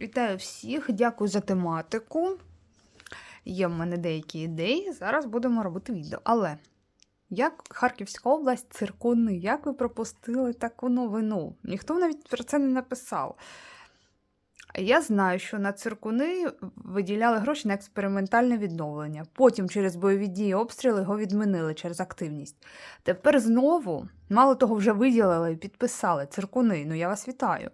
Вітаю всіх, дякую за тематику. Є в мене деякі ідеї. Зараз будемо робити відео. Але як Харківська область, циркуни, як ви пропустили таку новину? Ніхто навіть про це не написав. Я знаю, що на циркуни виділяли гроші на експериментальне відновлення. Потім через бойові дії обстріли його відмінили через активність. Тепер знову, мало того, вже виділили і підписали циркуни. Ну я вас вітаю.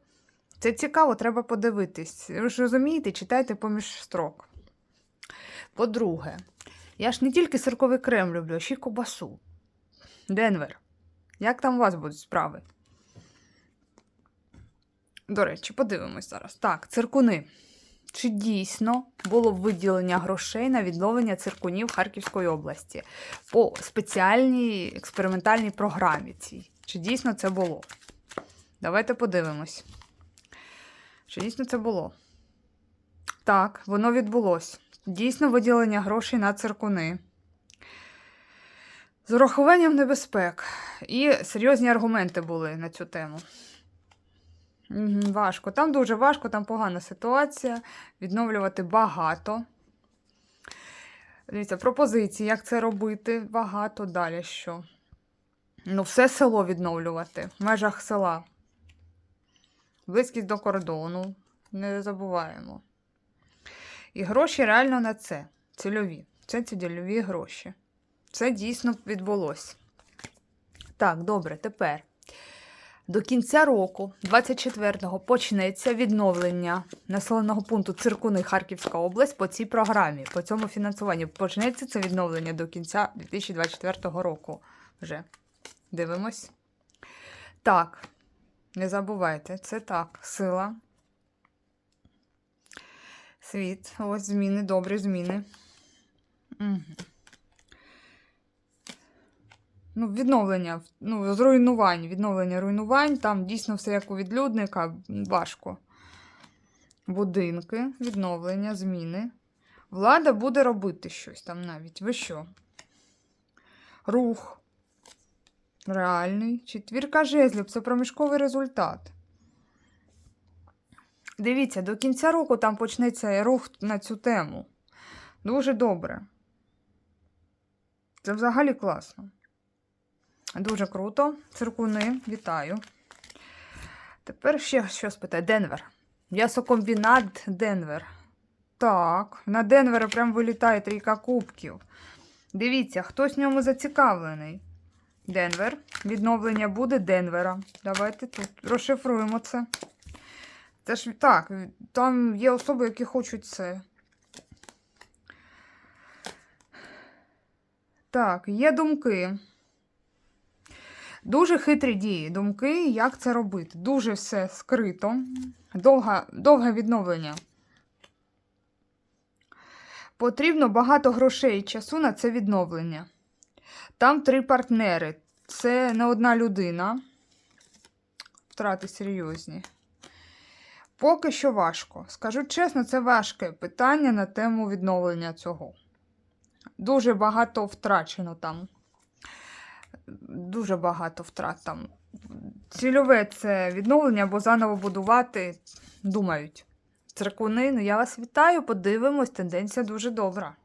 Це цікаво, треба подивитись. Ви ж розумієте, читайте поміж строк. По-друге, я ж не тільки сирковий крем люблю, а ще й кобасу. Денвер. Як там у вас будуть справи? До речі, подивимось зараз. Так, циркуни. Чи дійсно було виділення грошей на відновлення циркунів Харківської області по спеціальній експериментальній програмі цій? Чи дійсно це було? Давайте подивимось. Чи дійсно це було? Так, воно відбулось. Дійсно виділення грошей на циркуни. З урахуванням небезпек. І серйозні аргументи були на цю тему. Важко. Там дуже важко, там погана ситуація. Відновлювати багато. Дивіться, пропозиції, як це робити, багато. Далі що? Ну, все село відновлювати в межах села. Близькість до кордону. Не забуваємо. І гроші реально на це. Цільові. Це цільові гроші. Це дійсно відбулося. Так, добре, тепер. До кінця року, 24-го, почнеться відновлення населеного пункту Циркуни Харківська область по цій програмі, по цьому фінансуванню. Почнеться це відновлення до кінця 2024 року. Вже дивимось. Так, не забувайте, це так. Сила. Світ. Ось зміни, добрі зміни. Угу. Ну, відновлення, ну, з руйнувань, відновлення руйнувань, там дійсно все як у відлюдника, важко. Будинки, відновлення, зміни. Влада буде робити щось там навіть. Ви що? Рух. Реальний. Четвірка жезлів це проміжковий результат. Дивіться, до кінця року там почнеться рух на цю тему. Дуже добре. Це взагалі класно. Дуже круто. Циркуни, вітаю. Тепер ще що спитає. Денвер. М'ясокомбінат Денвер. Так, на Денвера прям вилітає трійка кубків. Дивіться, хтось в ньому зацікавлений. Денвер. Відновлення буде Денвера. Давайте тут розшифруємо це. Це ж так, там є особи, які хочуть це. Так, є думки. Дуже хитрі дії, думки, як це робити. Дуже все скрито. Довга, довге відновлення. Потрібно багато грошей і часу на це відновлення. Там три партнери. Це не одна людина. Втрати серйозні. Поки що важко. Скажу чесно, це важке питання на тему відновлення цього. Дуже багато втрачено там. Дуже багато втрат там. Цільове це відновлення або заново будувати, думають. Циркуни, ну я вас вітаю, подивимось, тенденція дуже добра.